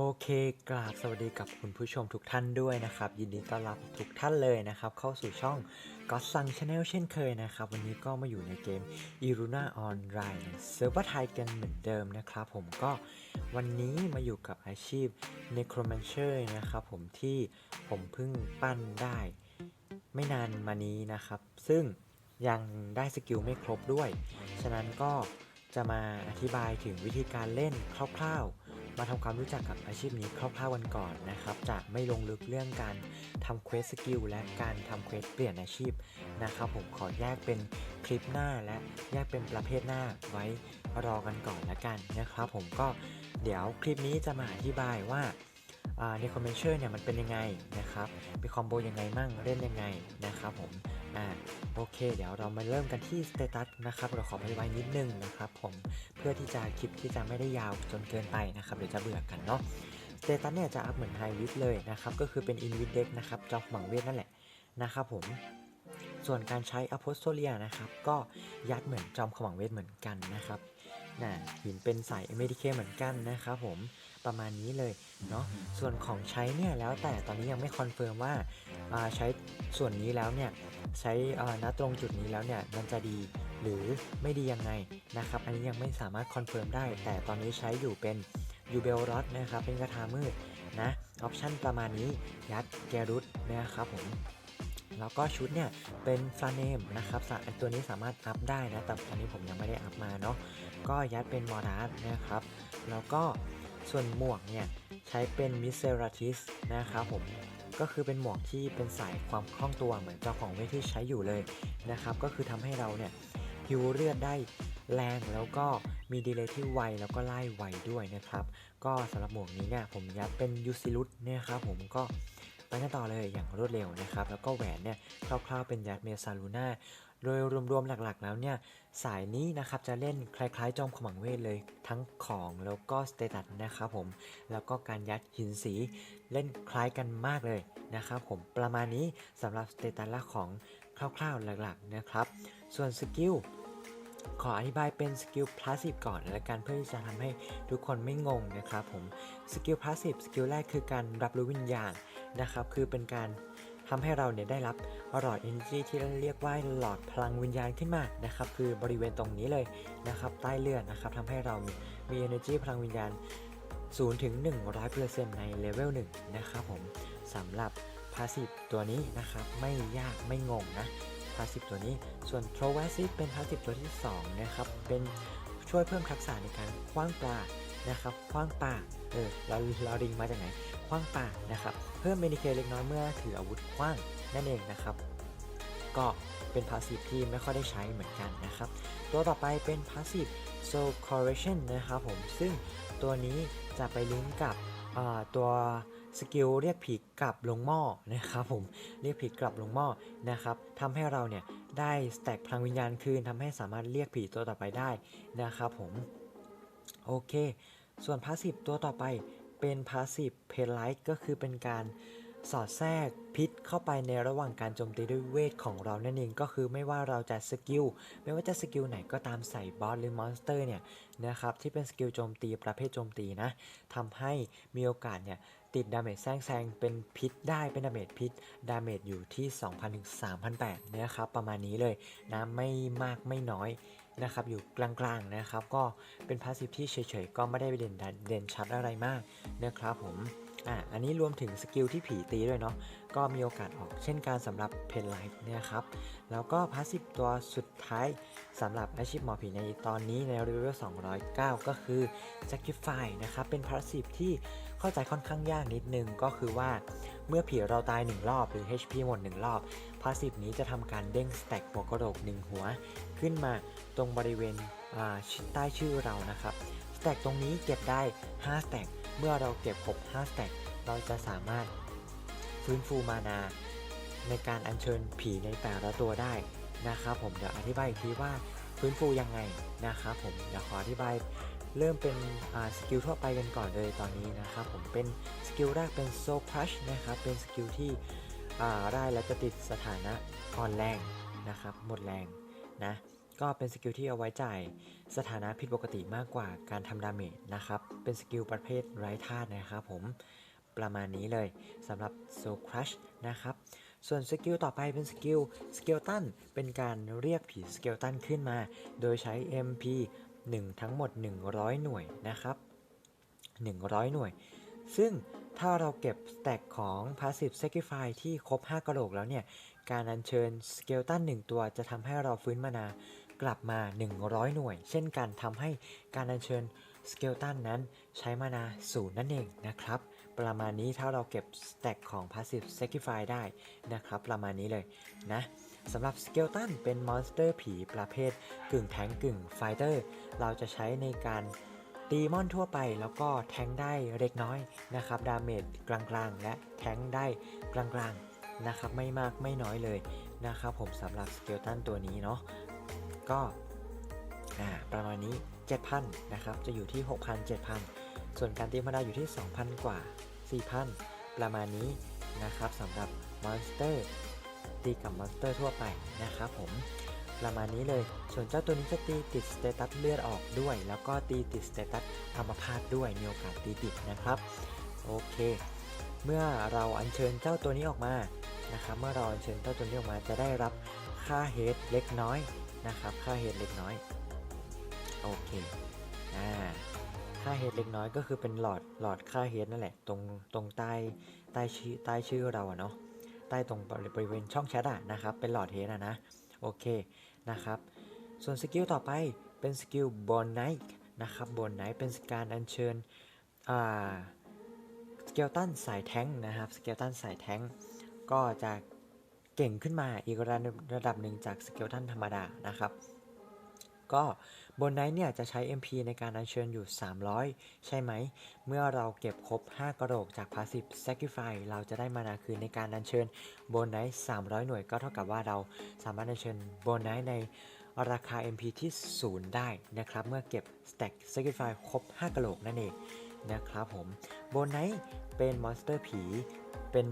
โอเคกราบสวัสดีกับคุณผู้ชมทุกท่านด้วยนะครับ ยินดีต้อนรับทุกท่านเลยนะครับ เข้าสู่ช่อง God s u n Channel เช่นเคยนะครับ วันนี้ก็มาอยู่ในเกม i r u n a Online เซิร์ฟเวอร์ไทยกันเหมือนเดิมนะครับ ผมก็วันนี้มาอยู่กับอาชีพ Necromancer นะครับผมที่ผมเพิ่งปั้นได้ ไม่นานมานี้นะครับ ซึ่งยังได้สกิลไม่ครบด้วย ฉะนั้นก็จะมาอธิบายถึงวิธีการเล่นคร่าวๆ มาทำความรู้จักกับอาชีพนี้คร่าวๆกันก่อนนะครับจะไม่ลงลึกเรื่องการทำเควสสกิลและการทำเควสเปลี่ยนอาชีพนะครับผมขอแยกเป็นคลิปหน้าและแยกเป็นประเภทหน้าไว้รอกันก่อนละกันนะครับผมก็เดี๋ยวคลิปนี้จะมาอธิบายว่าในคอมเมนเชอร์เนี่ยมันเป็นยังไงนะครับมีคอมโบยังไงมั่งเล่นยังไงนะครับผม อ่าโอเค เดี๋ยวเรามาเริ่มกันที่สเตตัสนะครับเราขออธิบายนิดนึงนะครับผมเพื่อที่จะคลิปที่จะไม่ได้ยาวจนเกินไปนะครับเดี๋ยวจะเบื่อกันเนาะสเตตัสเนี่ยจะอัพเหมือนไฮวิทเลยนะครับก็คือเป็นอินวิดเด็กนะครับจอมหมังเวทนั่นแหละนะครับผมส่วนการใช้อ p โ s สโตเลียนะครับก็ยัดเหมือนจอมขมังเวทเหมือนกันนะครับ นะหินเป็นสาย m อ d k เหมือนกันนะครับผมประมาณนี้เลยเนาะส่วนของใช้เนี่ยแล้วแต่ตอนนี้ยังไม่คอนเฟิร์มว่าใช้ส่วนนี้แล้วเนี่ยใช้ณตรงจุดนี้แล้วเนี่ยมันจะดีหรือไม่ดียังไงนะครับอันนี้ยังไม่สามารถคอนเฟิร์มได้ แต่ตอนนี้ใช้อยู่เป็นยูเบลรอดนะครับเป็นกระทามืดนะออปชั่นประมาณนี้ยัดแกรุตนะครับผม แล้วก็ชุดเนี่ยเป็นฟลาเนมนะครับตัวนี้สามารถอัพได้นะแต่ตอนนี้ผมยังไม่ได้อัพมาเนาะก็ยัดเป็นมอรัสนะครับ แล้วก็ส่วนหมวกเนี่ยใช้เป็นมิเซราทิสนะครับผมก็คือเป็นหมวกที่เป็นสายความคล่องตัวเหมือนเจ้าของเวทที่ใช้อยู่เลยนะครับ ก็คือทำให้เราเนี่ยฮิวเลือดได้แรงแล้วก็มีดีเลย์ที่ไวแล้วก็ไล่ไวด้วยนะครับ ก็สำหรับหมวกนี้เนี่ยผมยัดเป็นยูซิลุสเนี่ยครับผมก็ ไปกันต่อเลยอย่างรวดเร็วนะครับ แล้วก็แหวนเนี่ยคร่าวๆเป็นยัดเมซาลูน่าโดยรวมๆหลักๆ แล้วเนี่ย สายนี้นะครับจะเล่นคล้ายๆ จอมขมังเวทเลย ทั้งของแล้วก็สเตตัสนะครับผม แล้วก็การยัดหินสีเล่นคล้ายกันมากเลยนะครับผมประมาณนี้สำหรับสเตตัสละของคร่าวๆหลักๆนะครับ ส่วนสกิลขออธิบายเป็นสกิลพลาสซีฟก่อนและกันเพื่อที่จะทำให้ทุกคนไม่งงนะครับผมสกิลพลาสซีฟสกิลแรกคือการรับรู้วิญญาณ นะครับ คือเป็นการทำให้เราเนี่ยได้รับหลอด energy ที่เรียกว่าหลอดพลังวิญญาณขึ้นมานะครับ คือบริเวณตรงนี้เลยนะครับ ใต้เลือดนะครับทำให้เรามี energy พลังวิญญาณ0ถึง100%ในเลเวล1นะครับผมสำหรับพาสซีฟตัวนี้นะครับ ไม่ยากไม่งงนะพาสซีฟตัวนี้ส่วน t r o v a s i v เป็นพาสซีฟตัวที่2นะครับเป็นช่วยเพิ่มทักษะในการคว้างปลา นะครับคว้างปลาเออเราเราริงมาจากไหนคว้างปลานะครับ เพิ่มเมนิเคเล็กน้อยเมื่อถืออาวุธคว้างนั่นเองนะครับ ก็เป็นพาสซีฟที่ไม่ค่อยได้ใช้เหมือนกันนะครับ ตัวต่อไปเป็นพาสซีฟ Soul Correction นะครับผม ซึ่งตัวนี้จะไปลิงก์กับตัวสกิลเรียกผีกลับลงหม้อนะครับผมเรียกผีกลับลงหม้อนะครับทำให้เราเนี่ยได้สแต็กพลังวิญญาณคืนทำให้สามารถเรียกผีตัวต่อไปได้นะครับผมโอเค ส่วนพาสซีฟตัวต่อไปเป็นพาสซีฟเพลไลท์ก็คือเป็นการสอดแทรกพิษเข้าไปในระหว่างการโจมตีด้วยเวทของเรานั่นเองก็คือไม่ว่าเราจะสกิลไม่ว่าจะสกิลไหนก็ตามใส่บอสหรือมอนสเตอร์เนี่ยนะครับที่เป็นสกิลโจมตีประเภทโจมตีนะทำให้มีโอกาสเนี่ยติดดาเมจแซงแซงเป็นพิษได้เป็นดาเมจพิษดาเมจอยู่ที่ 2,000ถึง3,800นะครับประมาณนี้เลยนะไม่มากไม่น้อย นะครับอยู่กลางๆนะครับ ก็เป็นพาสซีฟที่เฉยๆก็ไม่ได้เด่นเด่นชัดอะไรมากนะครับผม อะอันนี้รวมถึงสกิลที่ผีตีด้วยเนาะก็มีโอกาสออกเช่นการสำหรับเพนไลท์เนี่ยครับ แล้วก็พาสซีฟตัวสุดท้ายสำหรับอาชีพหมอผีในตอนนี้ในรีวิว209 ก็คือ Sacrifice นะครับ เป็นพาสซีฟที่เข้าใจค่อนข้างยากนิดนึง ก็คือว่าเมื่อผีเราตาย 1 รอบหรือ HP หมด 1 รอบพาสซีฟนี้จะทำการเด้งสแต็กหัวกระโหลก1หัว ขึ้นมาตรงบริเวณใต้ชื่อเรานะครับสแต็กตรงนี้เก็บได้5สแต็ก เมื่อเราเก็บครบ5สแต็กเราจะสามารถฟื้นฟูมานา ในการอัญเชิญผีในแต่ละตัวได้นะครับผมเดี๋ยวอธิบายอีกทีว่าฟื้นฟูยังไงนะครับผมเดี๋ยวขออธิบายเริ่มเป็นสกิลทั่วไปกันก่อนเลยตอนนี้นะครับผมเป็นสกิลแรกเป็นโซครัชนะครับเป็นสกิลที่ได้แล้วจะติดสถานะอ่อนแรงนะครับหมดแรงนะ ก็เป็นสกิลที่เอาไว้จ่ายสถานะผิดปกติมากกว่าการทำดาเมจนะครับ เป็นสกิลประเภทไร้ธาตุนะครับผมประมาณนี้เลยสำหรับ Soul Crush นะครับ ส่วนสกิลต่อไปเป็นสกิลสเกลตันเป็นการเรียกผีสเกลตันขึ้นมา โดยใช้ MP 1 ทั้งหมด 100 หน่วยนะครับ 100 หน่วย ซึ่งถ้าเราเก็บสแต็กของ Passive Sacrifice ที่ครบ 5 กระโหลกแล้วเนี่ย การอัญเชิญสเกลตัน1 ตัวจะทำให้เราฟื้นมานากลับมา 100 หน่วย เช่นกันทำให้การอัญเชิญสเกลตันนั้นใช้มานาศูนย์นั่นเองนะครับ ประมาณนี้ถ้าเราเก็บสแต็กของ Passive Sacrifice ได้นะครับ ประมาณนี้เลยนะสำหรับสเกลตันเป็นมอนสเตอร์ผีประเภทกึ่งแทงกึ่งไฟเตอร์ เราจะใช้ในการตีมอนทั่วไปแล้วก็แทงได้เล็กน้อยนะครับ ดาเมจกลางๆ และแทงได้กลางๆ นะครับไม่มากไม่น้อยเลยนะครับผมสำหรับสเกลตันตัวนี้เนาะก็อ่าประมาณนี้ 7,000นะครับจะอยู่ที่ 6,000 7,000 ส่วนการตีมาได้อยู่ที่ 2,000 กว่า 4,000 ประมาณนี้นะครับสำหรับมอนสเตอร์ตีกับมอนสเตอร์ทั่วไปนะครับผมประมาณนี้เลย ส่วนเจ้าตัวนี้จะตีติดสเตตัสเลือดออกด้วย แล้วก็ตีติดสเตตัสอัมพาตด้วยมีโอกาสตีติดนะครับ โอเค เมื่อเราอัญเชิญเจ้าตัวนี้ออกมานะครับ เมื่อเราอัญเชิญเจ้าตัวนี้ออกมาจะได้รับค่าเฮดเล็กน้อยนะครับ ค่าเฮดเล็กน้อย โอเค อ่า ค่าเฮดเล็กน้อยก็คือเป็นหลอดหลอดค่าเฮดนั่นแหละ ตรงตรงใต้ใต้ชื่อใต้ชื่อเราอะเนาะ ใต้ตรงบริเวณช่องแชทอะนะครับ เป็นหลอดเฮดอะนะ โอเคนะครับ ส่วนสกิลต่อไปเป็นสกิลบอนไนท์นะครับบอนไนท์เป็นการอัญเชิญ อ่า เกลตันสายแท้งนะครับสเกลตันสายแท้งก็จะเก่งขึ้นมาอีกระดับระดับหนึ่งจากสเกลตันธรรมดานะครับ ก็บนไนท์เนี่ยจะใช้ MP ในการอัญเชิญอยู่ 300 ใช่ไหม เมื่อเราเก็บครบ 5 กระโหลกจาก Passive Sacrifice เราจะได้มานาคืนในการอัญเชิญบนไนท์300 หน่วยก็เท่ากับว่าเราสามารถอัญเชิญบนไนท์ในราคา MP ที่ 0 ได้นะครับ เมื่อเก็บ Stack Sacrifice ครบ 5 กระโหลกนั่นเอง นะครับผมโบนไนเป็นมอนสเตอร์ผี เป็น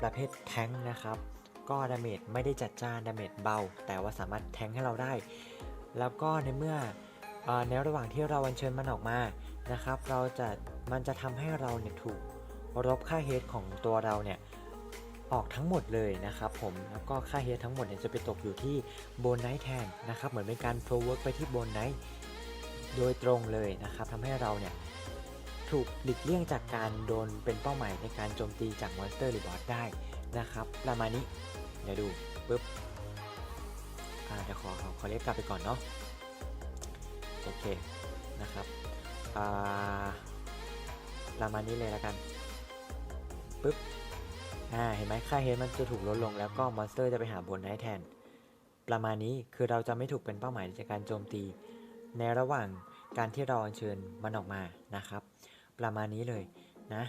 ประเภทแท้งนะครับ ก็ดาเมจไม่ได้จัดจ้านดาเมจเบา แต่ว่าสามารถแทงให้เราได้ แล้วก็ในเมื่อในระหว่างที่เราอัญเชิญมันออกมานะครับ เราจะมันจะทำให้เราเนี่ยถูกลบค่าเฮดของตัวเราเนี่ยออกทั้งหมดเลยนะครับผมแล้วก็ค่าเฮดทั้งหมดเนี่ยจะไปตกอยู่ที่โบนไนท์แทนนะครับเหมือนเป็นการโฟล์เวิร์กไปที่โบนไนท์โดยตรงเลยนะครับทำให้เราเนี่ย ถูกหลีกเลี่ยงจากการโดนเป็นเป้าหมายในการโจมตีจากมอนสเตอร์หรือบอสได้นะครับประมาณนี้ เดี๋ยวดูปุ๊บอ่าเดี๋ยวขอขอขอเรียกกลับไปก่อนเนาะโอเคนะครับอ่าประมาณนี้เลยล้วกันปึ๊บอ่าเห็นไหมค่าเฮดมันจะถูกลดลงแล้วก็มอนสเตอร์จะไปหาบนได้แทน ประมาณนี้คือเราจะไม่ถูกเป็นเป้าหมายในการโจมตี ในระหว่างการที่เราอัญเชิญมันออกมานะครับ ประมาณนี้เลยนะ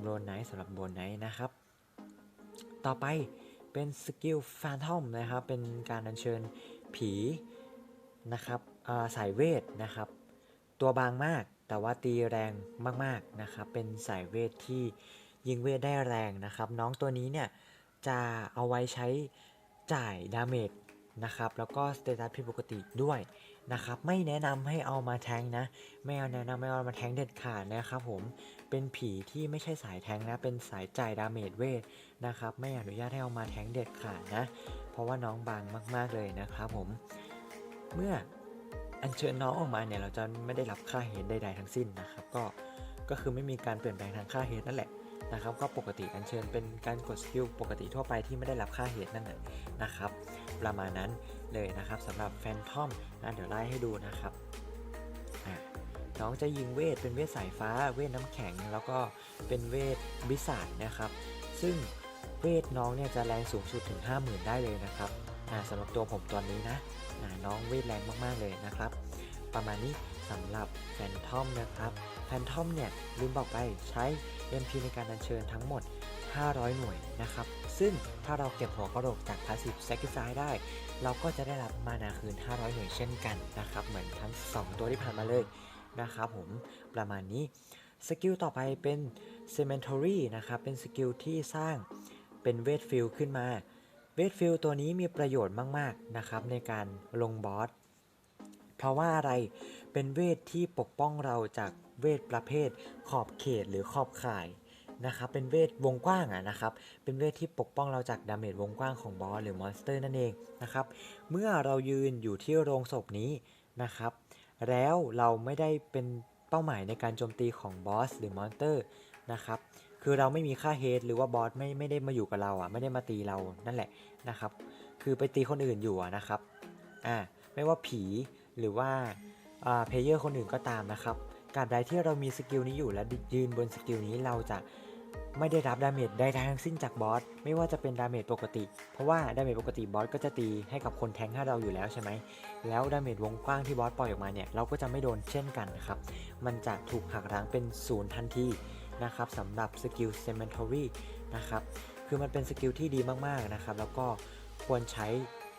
โบนไนท์สำหรับโบนไนท์นะครับ ต่อไปเป็นสกิลแฟนทอมนะครับ เป็นการอัญเชิญผีนะครับาสายเวทนะครับ ตัวบางมากแต่ว่าตีแรงมากๆนะครับ เป็นสายเวทที่ยิงเวทได้แรงนะครับ น้องตัวนี้เนี่ยจะเอาไว้ใช้จ่ายดาเมจนะครับ แล้วก็สเตตัสผิดปกติด้วย นะครับไม่แนะนำให้เอามาแทงนะไม่เอาแนะนำไม่เอามาแทงเด็ดขาดนะครับผมเป็นผีที่ไม่ใช่สายแทงนะ เป็นสายจ่ายดาเมจเวทนะครับไม่อนุญาตให้เอามาแทงเด็ดขาดนะ เพราะว่าน้องบางมาก ๆเลยนะครับผมเมื่ออัญเชิญน้องออกมาเนี่ยเราจะไม่ได้รับค่าเฮดใดๆทั้งสิ้นนะครับก็ก็คือไม่มีการเปลี่ยนแปลงทางค่าเฮดนั่นแหละ นะครับก็ปกติอัญเชิญเป็นการกดสกิลปกติทั่วไปที่ไม่ได้รับค่าเฮดนั่นแหละนะครับ ประมาณนั้นเลยนะครับสำหรับแฟนทอมนะเดี๋ยวไล่ให้ดูนะครับน้องจะยิงเวทเป็นเวทสายฟ้าเวทน้ำแข็ง แล้วก็เป็นเวทบิสาดนะครับ ซึ่งเวทน้องเนี่ยจะแรงสูงสุดถึง 50,000 ได้เลยนะครับสำหรับตัวผมตอนนี้นะน้องเวทแรงมากๆเลยนะครับ ประมาณนี้ สำหรับแฟนทอมนะครับแฟนทอมเนี่ยลืมบอกไปใช้ MP ในการอัญเชิญทั้งหมด 500 หน่วยนะครับ ซึ่งถ้าเราเก็บหัวกระโหลกจาก Passive Sacrifice ได้ เราก็จะได้รับมานาคืน 500 หน่วยเช่นกันนะครับ เหมือนทั้ง 2 ตัวที่ผ่านมาเลยนะครับผมประมาณนี้สกิลต่อไปเป็น Cemetery นะครับ เป็นสกิลที่สร้างเป็นเวทฟิลขึ้นมาเวทฟิลตัวนี้มีประโยชน์มาก ๆ นะครับในการลงบอส เพราะว่าอะไร เป็นเวทที่ปกป้องเราจากเวทประเภทขอบเขตหรือขอบข่ายนะครับเป็นเวทวงกว้างอะนะครับ เป็นเวทที่ปกป้องเราจากดาเมจวงกว้างของบอสหรือมอนสเตอร์นั่นเองนะครับ เมื่อเรายืนอยู่ที่โรงศพนี้นะครับ แล้วเราไม่ได้เป็นเป้าหมายในการโจมตีของบอสหรือมอนสเตอร์นะครับ คือเราไม่มีค่าเฮดหรือว่าบอสไม่ไม่ได้มาอยู่กับเราอะไม่ได้มาตีเรานั่นแหละนะครับ คือไปตีคนอื่นอยู่อะนะครับ อ่า ไม่ว่าผีหรือว่า เพลเยอร์คนอื่นก็ตามนะครับกาบใดที่เรามีสกิลนี้อยู่และยืนบนสกิลนี้เราจะไม่ได้รับดาเมจใดๆทั้งสิ้นจากบอสไม่ว่าจะเป็นดาเมจปกติ เพราะว่าดาเมจปกติบอสก็จะตีให้กับคนแทงให้เราอยู่แล้วใช่ไหมแล้วดาเมจวงกว้างที่บอสปล่อยออกมาเนี่ยเราก็จะไม่โดนเช่นกันครับมันจะถูกหักล้างเป็นศูนย์ทันทีนะครับสำหรับสกิล Cemetery นะครับคือมันเป็นสกิลที่ดีมากๆนะครับแล้วก็ควรใช้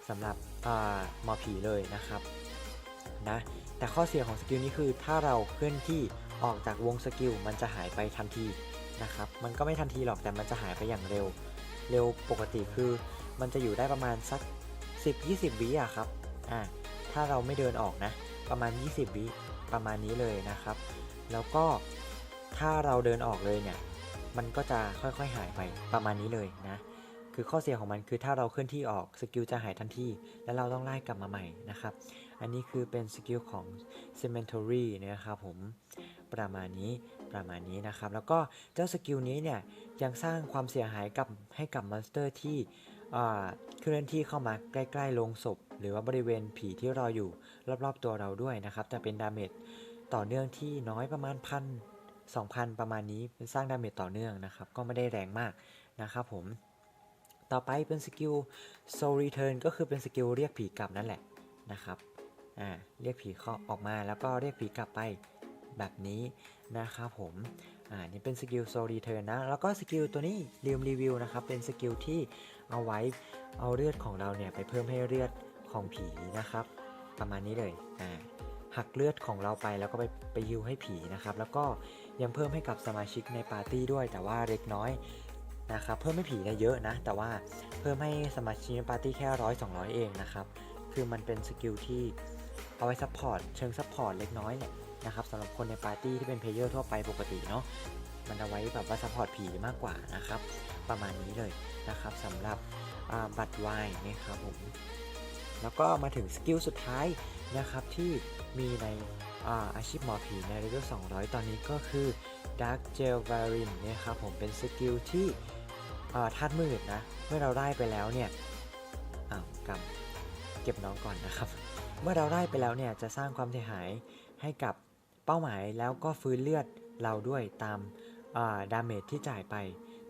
สำหรับอาหมอผีเลยนะครับนะ แต่ข้อเสียของสกิลนี้คือถ้าเราเคลื่อนที่ออกจากวงสกิลมันจะหายไปทันทีนะครับ มันก็ไม่ทันทีหรอกแต่มันจะหายไปอย่างเร็ว เร็วปกติคือ มันจะอยู่ได้ประมาณสัก 10-20 วิอะครับอ่าถ้าเราไม่เดินออกนะ ประมาณ 20 วิประมาณนี้เลยนะครับ แล้วก็ถ้าเราเดินออกเลยเนี่ย มันก็จะค่อยๆหายไปประมาณนี้เลยนะ คือข้อเสียของมันคือถ้าเราเคลื่อนที่ออกสกิลจะหายทันที แล้วเราต้องไล่กลับมาใหม่นะครับ อันนี้คือเป็นสกิลของ Cemetery นะครับผมประมาณนี้ประมาณนี้นะครับ แล้วก็เจ้าสกิลนี้เนี่ยยังสร้างความเสียหายกับให้กับมอนสเตอร์ที่เคลื่อนที่เข้ามาใกล้ๆโลงศพ หรือว่าบริเวณผีที่รออยู่รอบๆตัวเราด้วยนะครับ แต่เป็นดาเมจต่อเนื่องที่น้อยประมาณพัน2,000ประมาณนี้เป็นสร้างดาเมจต่อเนื่องนะครับ ก็ไม่ได้แรงมากนะครับผมต่อไปเป็นสกิล Soul Return ก็คือเป็นสกิลเรียกผีกลับนั่นแหละนะครับ อ่าเรียกผีเข้าออกมาแล้วก็เรียกผีกลับไปแบบนี้นะครับผมอ่านี่เป็นสกิล Soul Return นะ แล้วก็สกิลตัวนี้ลืมรีวิวนะครับ เป็นสกิลที่เอาไว้เอาเลือดของเราเนี่ยไปเพิ่มให้เลือดของผีนะครับ ประมาณนี้เลยอ่าหักเลือดของเราไปแล้วก็ไปไปฮิวให้ผีนะครับ แล้วก็ยังเพิ่มให้กับสมาชิกในปาร์ตี้ด้วย แต่ว่าเล็กน้อยนะครับเพิ่มให้ผีเนี่ยเยอะนะ แต่ว่าเพิ่มให้สมาชิกในปาร์ตี้แค่ร้อยสองร้อยเองนะครับ คือมันเป็นสกิลที่ เอาไว้ซัพพอร์ตเชิงซัพพอร์ตเล็กน้อยเนี่ยนะครับสำหรับคนในปาร์ตี้ที่เป็นเพลเยอร์ทั่วไปปกติเนาะมันเอาไว้แบบว่าซัพพอร์ตผีมากกว่านะครับ ประมาณนี้เลยนะครับสำหรับบัตรวายนะครับผมแล้วก็มาถึงสกิลสุดท้ายนะครับที่มีในอาอาชีพหมอผีในเลเวล200 ตอนนี้ก็คือ Dark Gel Varin นะครับผมเป็นสกิลที่อ่าธาตุมืดนะ เมื่อเราได้ไปแล้วเนี่ยอ้าวกำเก็บน้องก่อนนะครับ มื่อเราได้ไปแล้วเนี่ยจะสร้างความเสียหายให้กับเป้าหมายแล้วก็ฟื้นเลือดเราด้วยตามดาเมจที่จ่ายไป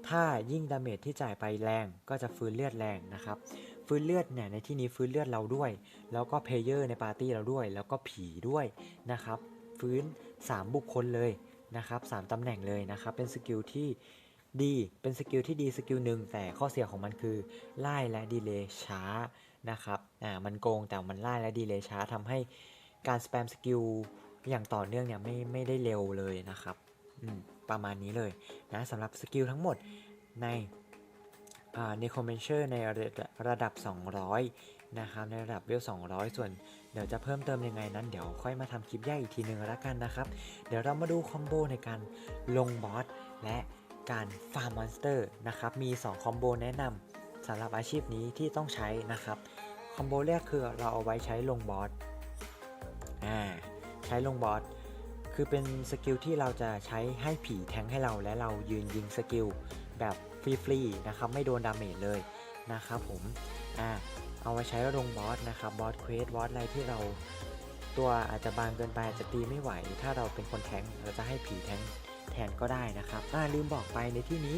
ถ้ายิ่งดาเมจที่จ่ายไปแรงก็จะฟื้นเลือดแรงนะครับฟื้นเลือดเนี่ยในที่นี้ฟื้นเลือดเราด้วย แล้วก็เพลเยอร์ในปาร์ตี้เราด้วย แล้วก็ผีด้วยนะครับ ฟื้น 3 บุคคลเลยนะครับ3ตำแหน่งเลยนะครับ เป็นสกิลที่ดี เป็นสกิลที่ดีสกิลหนึ่งแต่ข้อเสียของมันคือไล่และดีเลย์ช้า นะครับ อ่า มันโกงแต่มันไล่และดีเลยช้าทำให้การสแปมสกิลอย่างต่อเนื่องเนี่ยไม่ไม่ได้เร็วเลยนะครับอืมประมาณนี้เลยนะสำหรับสกิลทั้งหมดในอ่า n e c r o m a n c e r ในระดับ 200 นะครับในระดับเวล200 ส่วนเดี๋ยวจะเพิ่มเติมยังไงนั้นเดี๋ยวค่อยมาทำคลิปแยกอีกทีหนึ่งล้วกันนะครับ เดี๋ยวเรามาดูคอมโบในการลงบอสและการฟาร์มมอนสเตอร์นะครับมี 2 คอมโบแนะนำสำหรับอาชีพนี้ที่ต้องใช้นะครับ คอมโบแรกคือเราเอาไว้ใช้ลงบอสอ่าใช้ลงบอสคือเป็นสกิลที่เราจะใช้ให้ผีแทงให้เราและเรายืนยิงสกิลแบบฟรีๆนะครับไม่โดนดาเมจเลยนะครับผมอ่าเอาไว้ใช้ลงบอสนะครับบอสเควสบอสอะไรที่เราตัวอาจจะบางเกินไปอาจจะตีไม่ไหว ถ้าเราเป็นคนแทงเราจะให้ผีแทงแทนก็ได้นะครับอ่าลืมบอกไปในที่นี้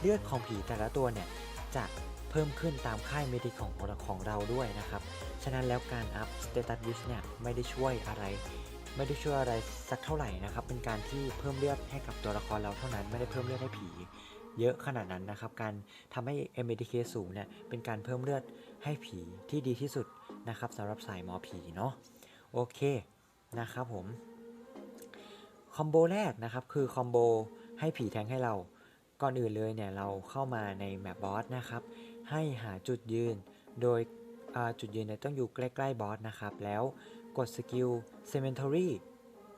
เลือดของผีแต่ละตัวเนี่ยจะ เพิ่มขึ้นตามค่ายเมดิของของเราด้วยนะครับ ฉะนั้นแล้วการอัพสเตตัสวิชเนี่ยไม่ได้ช่วยอะไร ไม่ได้ช่วยอะไรสักเท่าไหร่นะครับ เป็นการที่เพิ่มเลือดให้กับตัวละครเราเท่านั้นไม่ได้เพิ่มเลือดให้ผี เยอะขนาดนั้นนะครับ การทำให้ MDK สูงเนี่ยเป็นการเพิ่มเลือดให้ผีที่ดีที่สุดนะครับสำหรับสายหมอผีเนาะโอเคนะครับผมคอมโบแรกนะครับคือคอมโบให้ผีแทงให้เราก่อนอื่นเลยเนี่ยเราเข้ามาในแมปบอสนะครับ ให้หาจุดยืน โดยจุดยืนเนี่ยต้องอยู่ใกล้ๆบอสนะครับ แล้วกดสกิล Cemetery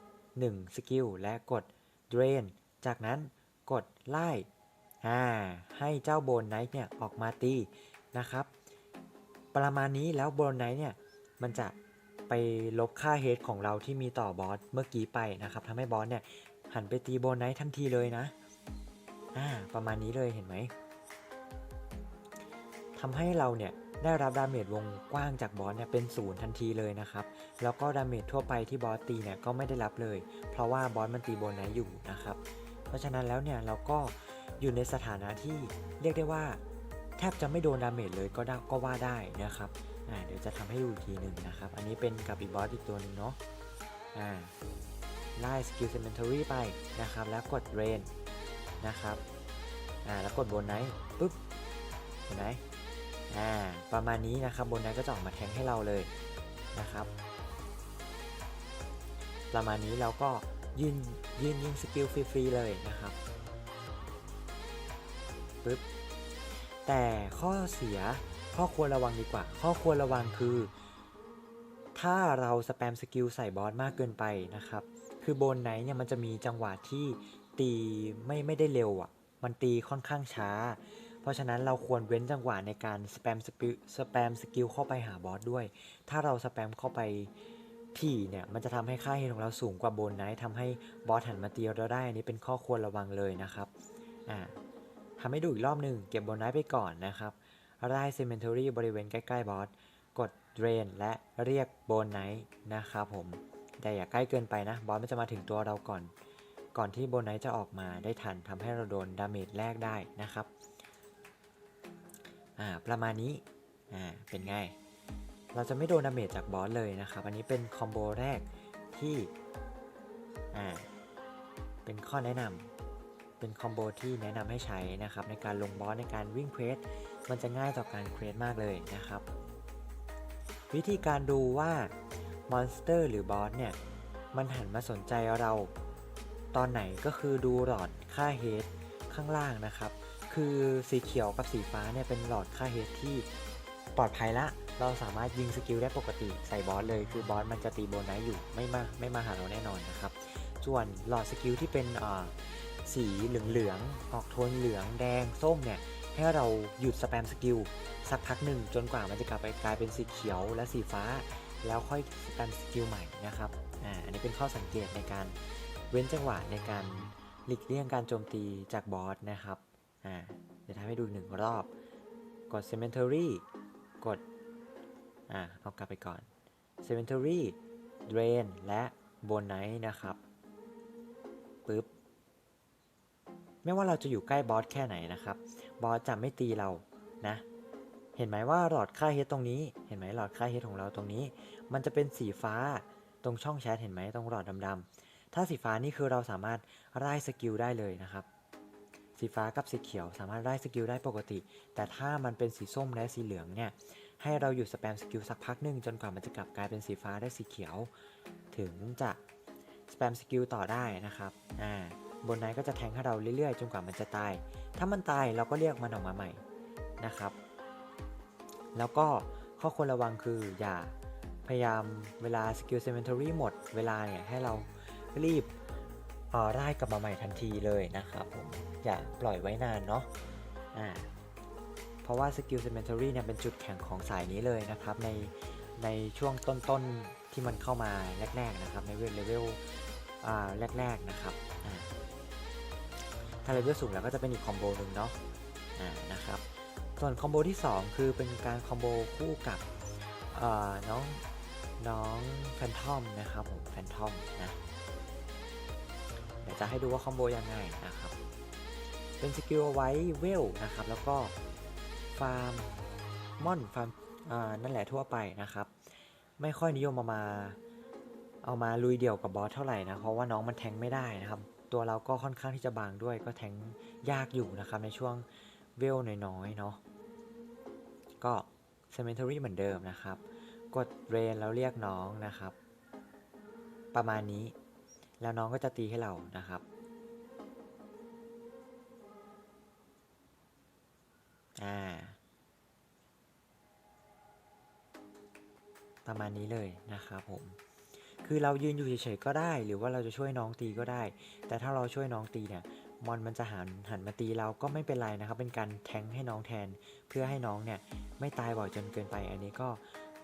1 สกิล และกด Drain จากนั้นกดไล่ให้เจ้าโบนไนท์เนี่ยออกมาตีนะครับ ประมาณนี้แล้วโบนไนท์เนี่ยมันจะไปลบค่าเฮดของเราที่มีต่อบอสเมื่อกี้ไปนะครับทำให้บอสเนี่ยหันไปตีโบนไนท์ทันทีเลยนะ อ่า ประมาณนี้เลยเห็นไหม ทำให้เราเนี่ยได้รับดาเมจวงกว้างจากบอสเนี่ยเป็นศูนย์ทันทีเลยนะครับ แล้วก็ดาเมจทั่วไปที่บอสตีเนี่ยก็ไม่ได้รับเลย เพราะว่าบอสมันตีโบนไนอยู่นะครับ เพราะฉะนั้นแล้วเนี่ยเราก็อยู่ในสถานะที่เรียกได้ว่า แทบจะไม่โดนดาเมจเลยก็ได้ก็ว่าได้นะครับอ่าเดี๋ยวจะทำให้ดูอีกทีหนึ่งนะครับ อันนี้เป็นกับอีกบอสอีกตัวหนึ่งเนาะอ่าไล่สกิลเซมเ n นทอรี่ไปนะครับ แล้วกดเรนนะครับอ่าแล้วกดบนไนปุ๊บเห็นไหม อ่าประมาณนี้นะครับบนไนก็จะออกมาแทงให้เราเลยนะครับ ประมาณนี้เราก็ยืนยืนยิงสกิลฟรีๆเลยนะครับปึ๊บแต่ข้อเสียข้อควรระวังดีกว่า ข้อควรระวังคือ ถ้าเราสแปมสกิลใส่บอสมากเกินไปนะครับ คือโบนไนเนี่ยมันจะมีจังหวะที่ตีไม่ไม่ได้เร็วอะ มันตีค่อนข้างช้า เพราะฉะนั้นเราควรเว้นจังหวะในการสแปมสกิลสแปมสกิลเข้าไปหาบอสด้วย ถ้าเราสแปมเข้าไปที่เนี่ยมันจะทำให้ค่าเฮดของเราสูงกว่าโบนไนท์ทำให้บอสหันมาตีเราได้อันนี้เป็นข้อควรระวังเลยนะครับอ่าทำให้ดูอีกรอบหนึ่งเก็บโบนัสไปก่อนนะครับไล่เซมเ n นทอรี่บริเวณใกล้ๆบอสกดเดรนและเรียกโบนไนท์นะครับผมแต่อย่าใกล้เกินไปนะบอสมันจะมาถึงตัวเราก่อน ก่อนที่โบนไนท์จะออกมาได้ทันทำให้เราโดนดาเมจแรกได้นะครับ อ่าประมาณนี้อ่าเป็นไง เราจะไม่โดนดาเมจจากบอสเลยนะครับ อันนี้เป็นคอมโบแรกที่อ่าเป็นข้อแนะนำเป็นคอมโบที่แนะนำให้ใช้นะครับในการลงบอสในการวิ่งเควสมันจะง่ายต่อการเควสมากเลยนะครับ วิธีการดูว่ามอนสเตอร์หรือบอสเนี่ยมันหันมาสนใจเราตอนไหนก็คือดูหลอดค่าเฮดข้างล่างนะครับ คือสีเขียวกับสีฟ้าเนี่ยเป็นหลอดค่าเฮดที่ปลอดภัยละ เราสามารถยิงสกิลได้ปกติใส่บอสเลยคือบอสมันจะตีโบนัสอยู่ไม่มาไม่มาหาเราแน่นอนนะครับส่วนหลอดสกิลที่เป็นสีเหลืองๆออกโทนเหลืองแดงส้มเนี่ยให้เราหยุดสแปมสกิลสักพักหนึ่งจนกว่ามันจะกลับไปกลายเป็นสีเขียวและสีฟ้า แล้วค่อยสแปมสกิลใหม่นะครับอ่าอันนี้เป็นข้อสังเกตในการเว้นจังหวะในการหลีกเลี่ยงการโจมตีจากบอสนะครับ อ่าเดี๋ยวทำให้ดูหนึ่งรอบ กด Cemetery กด อ่าเอากลับไปก่อน Cemetery Drain และ b o n i g h t นะครับปึ๊บไม่ว่าเราจะอยู่ใกล้บอสแค่ไหนนะครับ บอสจะไม่ตีเรานะ เห็นไหมว่าหลอดค่าเฮดตรงนี้ เห็นไหมหลอดค่าเฮดของเราตรงนี้ มันจะเป็นสีฟ้าตรงช่องแชทเห็นไหมตรงหลอดดำๆถ้าสีฟ้านี่คือเราสามารถไล่สกิลได้เลยนะครับ สีฟ้ากับสีเขียวสามารถไล่สกิลได้ปกติ แต่ถ้ามันเป็นสีส้มและสีเหลืองเนี่ย ให้เราหยุดสแปมสกิลสักพักหนึ่งจนกว่ามันจะกลับกลายเป็นสีฟ้าได้สีเขียว ถึงจะสแปมสกิลต่อได้นะครับ อ่า บนไนท์ก็จะแทงให้เราเรื่อยๆ จนกว่ามันจะตาย ถ้ามันตายเราก็เรียกมันออกมาใหม่นะครับ แล้วก็ข้อควรระวังคืออย่าพยายามเวลาสกิลเซม n นทอรี่หมดเวลาเนี่ยให้เรารีบออไล่กลับมาใหม่ทันทีเลยนะครับผม อย่าปล่อยไว้นานเนาะอ่าเพราะว่าสกิลเซม n นทอรี่เนี่ยเป็นจุดแข็งของสายนี้เลยนะครับ ในในช่วงต้นๆที่มันเข้ามาแรกๆนะครับ ในเวลเวลอ่าแรกๆนะครับอ่าถ้าเลเวลสูงแล้วก็จะเป็นอีกคอมโบหนึ่งเนาะอ่านะครับส่วนคอมโบที่ 2 คือเป็นการคอมโบคู่กับน้องน้องแฟนทอมนะครับผมแฟนทอมนะเดี๋ยวจะให้ดูว่าคอมโบยังไงนะครับ เป็นสกิลไว้เวลนะครับ แล้วก็ฟาร์มมอนฟาร์มนั่นแหละทั่วไปนะครับ ไม่ค่อยนิยมเอามาเอามาลุยเดี่ยวกับบอสเท่าไหร่นะ เพราะว่าน้องมันแทงไม่ได้นะครับ ตัวเราก็ค่อนข้างที่จะบางด้วย ก็แทงยากอยู่นะครับ ในช่วงเวลน้อยๆเนาะก็ Cemetery เหมือนเดิมนะครับ กดเรนแล้วเรียกน้องนะครับ ประมาณนี้แล้วน้องก็จะตีให้เรานะครับ อ่า ประมาณนี้เลยนะครับผม คือเรายืนอยู่เฉยๆก็ได้ หรือว่าเราจะช่วยน้องตีก็ได้ แต่ถ้าเราช่วยน้องตีเนี่ยมอนมันจะหันหันมาตีเราก็ไม่เป็นไรนะครับ เป็นการแทงให้น้องแทน เพื่อให้น้องเนี่ยไม่ตายบ่อยจนเกินไป อันนี้ก็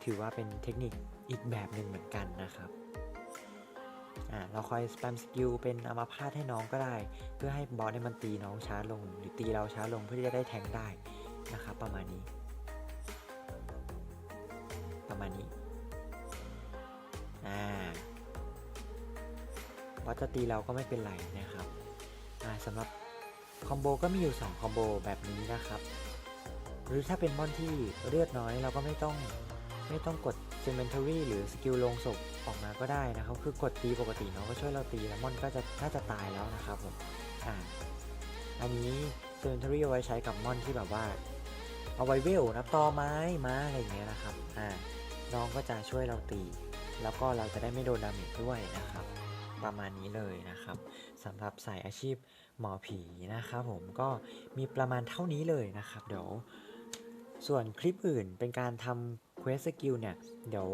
ถือว่าเป็นเทคนิคอีกแบบหนึ่งเหมือนกันนะครับอ่าเราคอยสแปมสกิลเป็นอามาพาตให้น้องก็ได้ เพื่อให้บอสเนี่ยมันตีน้องช้าลง หรือตีเราช้าลงเพื่อที่จะได้แทงได้ นะครับประมาณนี้ ประมาณนี้อ่าจะตีเราก็ไม่เป็นไรนะครับอ่าสำหรับคอมโบก็มีอยู่2คอมโบแบบนี้นะครับ หรือถ้าเป็นมอนที่เลือดน้อยเราก็ไม่ต้องไม่ต้องกด c e m e n t a r y หรือสกิลลงศพออกมาก็ได้นะครับ คือกดตีปกติน้องก็ช่วยเราตีแล้วมอนก็จะน่าจะตายแล้วนะครับผมอ่าอันนี้ c e m e n t a r y เอาไว้ใช้กับมอนที่แบบว่า เอาไว้เวลนับตอไม้ม้าอะไรอย่างเงี้ยนะครับอ่าน้องก็จะช่วยเราตี แล้วก็เราจะได้ไม่โดนดาเมจด้วยนะครับ ประมาณนี้เลยนะครับสำหรับสายอาชีพหมอผีนะครับผมก็มีประมาณเท่านี้เลยนะครับเดี๋ยวส่วนคลิปอื่นเป็นการทำเควสสกิลเนี่ย เดี๋ยว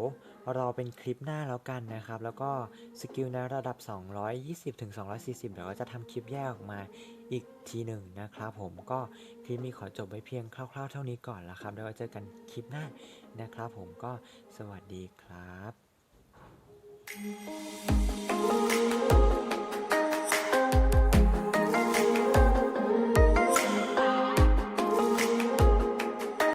รอเป็นคลิปหน้าแล้วกันนะครับ แล้วก็สกิลในระดับ 220ถึง240 เดี๋ยวก็จะทำคลิปแยกออกมาอีกทีหนึ่งนะครับผมก็คลิปนี้ขอจบไว้เพียงคร่าวๆเท่านี้ก่อนแล้วครับเดี๋ยวเจอกันคลิปหน้านะครับผมก็สวัสดีครับ